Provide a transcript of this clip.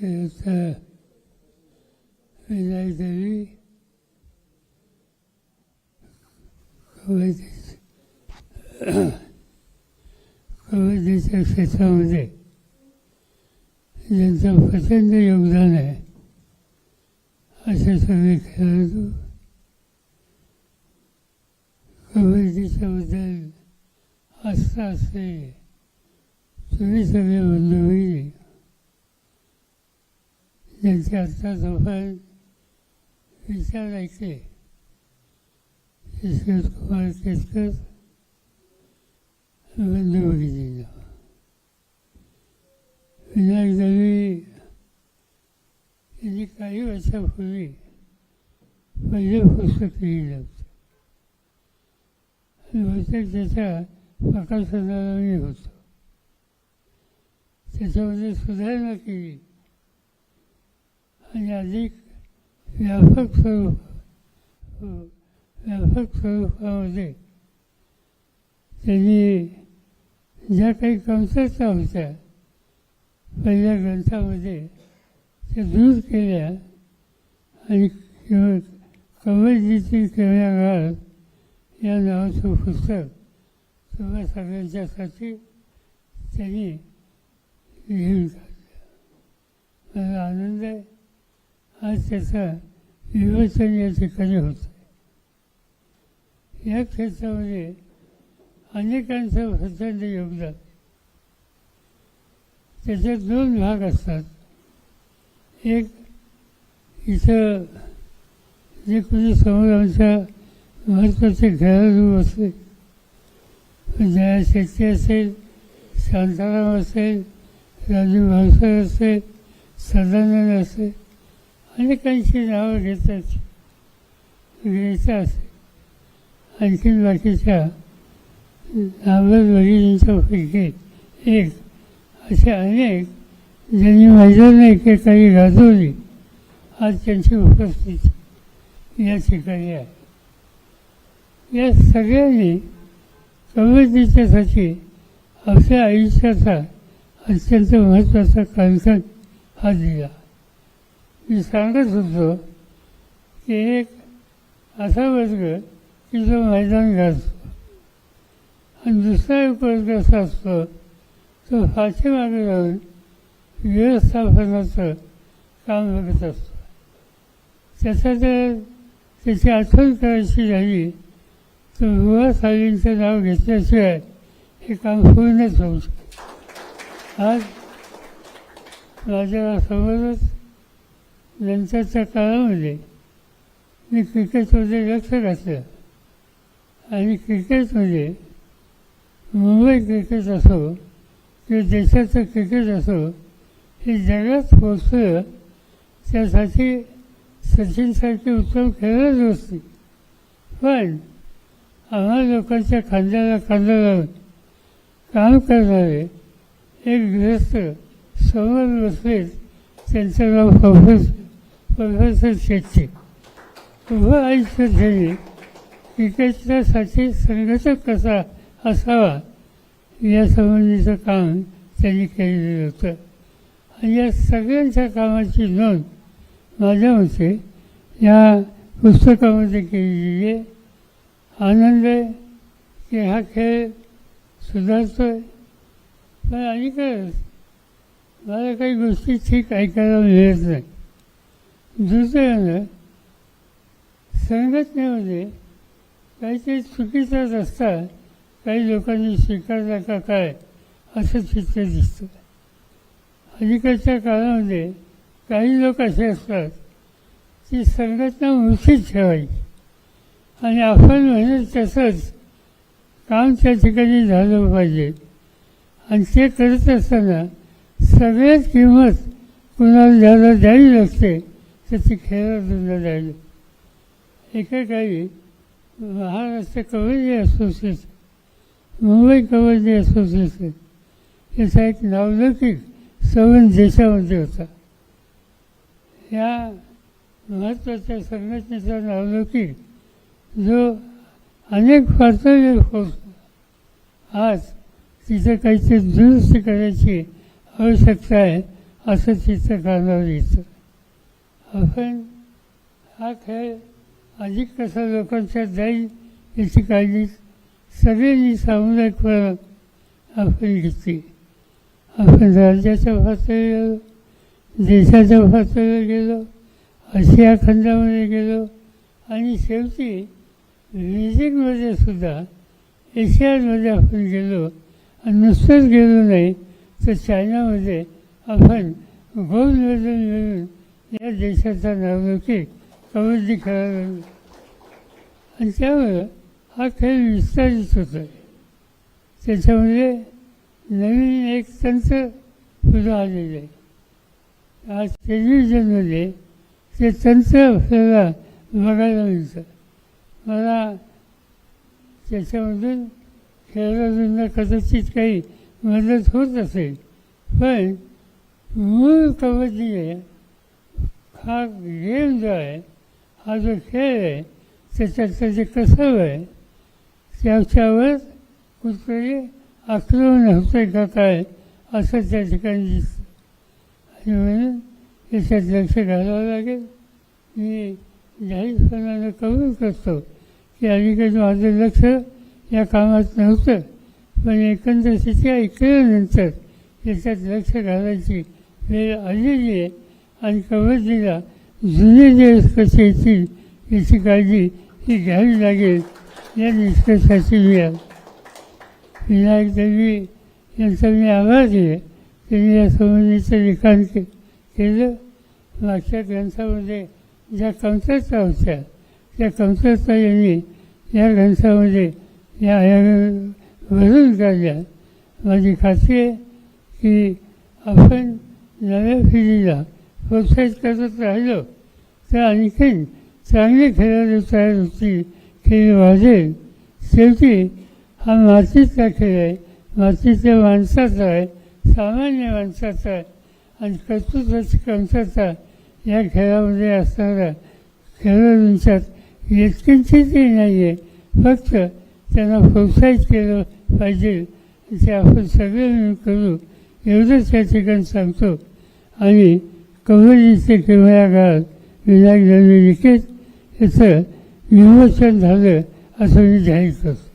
त्यात विनायक देवी कवयित्रीच्या कवयित्रीच्या क्षेत्रामध्ये ज्यांचं प्रचंड योगदान आहे असे सगळे खेळाडू कबड्डीच्या बद्दल आस्था असते तुम्ही सगळे बंधू ज्यांचे आत्ताच विचारायचे विचार यशवंत कुमार केसकर बंधू भगिनींना विनायक दवे यांनी काही वर्षापूर्वी पहिले पुस्तक लिहिलं होतं बहुतेक त्याच्या प्रकाशनाला मी होतो त्याच्यामध्ये सुधारणा केली आणि अधिक व्यापक स्वरूप व्यापक स्वरूपामध्ये त्यांनी ज्या काही कमतरता होत्या पहिल्या ग्रंथामध्ये त्या दूर केल्या आणि केवळ कवयजीची केवळागार या नावाचं पुस्तक तुम्हा सगळ्यांच्यासाठी त्यांनी लिहून काढलं मला आनंद आहे आज त्याचा विवेचन या ठिकाणी होत या क्षेत्रामध्ये अनेकांचं प्रचंड योगदान त्याचे दोन भाग असतात. एक इथं जे कोणी समोर आमच्या महत्त्वाचे खेळाडू असले जया शेट्टी असेल शांताराम असेल राजू भावसर असेल सदानंद असेल अनेकांची नावं घेतात. घ्यायचं असेल. आणखीन बाकीच्या नावं एक असे अनेक ज्यांनी मैदान एकेकाळी गाजवली आज त्यांची उपस्थिती या ठिकाणी आहे. या सगळ्यांनी कवयित्रीच्यासाठी आपल्या आयुष्याचा अत्यंत महत्त्वाचा कार्यक्रम हा दिला. मी सांगत होतो की एक असा वर्ग की जो मैदान घालतो आणि दुसरा एक वर्ग असा असतो तो पाठीमागे जाऊन व्यवस्थापनाचं काम बघत असतो. त्याचा जर त्याची आठवण करायची झाली तर बुवा साहेबांचं नाव घेतल्याशिवाय हे काम पूर्णच होऊ शकते आज माझ्या समोरच नंतरच्या काळामध्ये मी क्रिकेटमध्ये लक्ष घातलं आणि क्रिकेटमध्ये मुंबई क्रिकेट असो किंवा देशाचं क्रिकेट असो हे जगात पोचलं त्यासाठी सचिनसारखे उत्तम खेळच असतील पण आम्हा लोकांच्या खांद्याला खांदा लावून काम करणारे एक गृहस्थ समोर बसले त्यांचं नाव फोफस प्रोफेसर शेट्टी उभं आयुष्य त्यांनी क्रिकेटच्यासाठी संघटक कसा असावा? यासंबंधीचं काम त्यांनी केलेलं होतं. आणि या सगळ्यांच्या कामाची नोंद माझ्या मते या पुस्तकामध्ये केलेली आहे. आनंद आहे की हा खेळ सुधारतो आहे पण अलीकडे मला काही गोष्टी ठीक ऐकायला मिळत नाही. दुसऱ्यानं संघटनेमध्ये काहीतरी चुकीचाच रस्ता काही लोकांनी स्वीकारला का काय असं चित्र दिसतं. अलीकडच्या काळामध्ये काही लोक असे असतात की संघटना उंचीत ठेवायची. आणि आपण म्हणजे तसंच काम त्या ठिकाणी झालं पाहिजे. आणि ते करत असताना सगळ्यात किंमत कुणाला द्यायला द्यावी लागते? तर ती खेळाडूंना एका एकेकाळी महाराष्ट्र कबड्डी असोसिएशन मुंबई कबड्डी असोसिएशन याचा एक नावलौकिक सवन देशामध्ये होता. या महत्त्वाच्या संघटनेचा नावलौकिक जो अनेक पातळी होतो आज तिथं काहीतरी दुरुस्ती करायची आवश्यकता आहे असं चित्र कानावर येतं. आपण हा खेळ अधिक कसा लोकांच्या जाईल याची काळजी सगळ्यांनी सामुदायिकपणा आपण घेतली. आपण राज्याच्या पातळीवर देशाच्या पातळीवर गेलो आशिया खंडामध्ये गेलो आणि शेवटी रिजिंगमध्ये सुद्धा एशियामध्ये आपण गेलो आणि नुसतंच गेलो नाही तर चायनामध्ये आपण गोल्ड मेडल मिळून या देशाचा नावलौकिक कबड्डी खेळायला लागलो. आणि त्यामुळं हा खेळ विस्तारित होत आहे त्याच्यामध्ये नवीन एक तंत्र पुढं आलेलं आहे. आज टेलिव्हिजनमध्ये ते तंत्र आपल्याला बघायला मिळतं. मला त्याच्यामधून खेळाडूंना कदाचित काही मदत होत असेल पण मूळ कबड्डी आहे हा गेम जो आहे हा जो खेळ आहे त्याच्यातलं जे कसं आहे त्याच्यावर कुठतरी आक्रमण होतं का काय असं त्या ठिकाणी दिसतं. आणि म्हणून याच्यात लक्ष घालावं लागेल. मी जाहीरपणानं कबूल करतो की अलीकडे माझं लक्ष या कामात नव्हतं पण एकंदर तिथे ऐकल्यानंतर याच्यात लक्ष घालायची वेळ आलेली आहे. आणि कबड्डीला जुने दिवस कसे येतील याची काळजी ही घ्यावी लागेल. या निष्कर्षाची मी आज विनायक देवी यांचा मी आभार दिले. त्यांनी या संबंधीचं लिखाण के केलं. मागच्या ग्रंथामध्ये ज्या कमतरता होत्या त्या कमतरता यांनी या ग्रंथामध्ये या या भरून काढल्या. माझी खात्री आहे की आपण नव्या पिढीला प्रोत्साहित करत राहिलो. तर आणखीन चांगले खेळाडू तयार होतील खेळ वाढेल शेवटी हा मातीचा खेळ आहे. मातीच्या माणसाचा आहे. सामान्य माणसाचा आहे. आणि कर्तृत्वाची कंसाचा या खेळामध्ये असणाऱ्या खेळाडूंच्यात येतकिंचितही नाही आहे फक्त त्यांना प्रोत्साहित केलं पाहिजे ते आपण सगळे मिळून करू. एवढंच या ठिकाणी सांगतो. आणि कबड्डीचे केवळ्या काळात विनायक दंड लिखित याचं विमोचन झालं असं मी जाहीर करतो.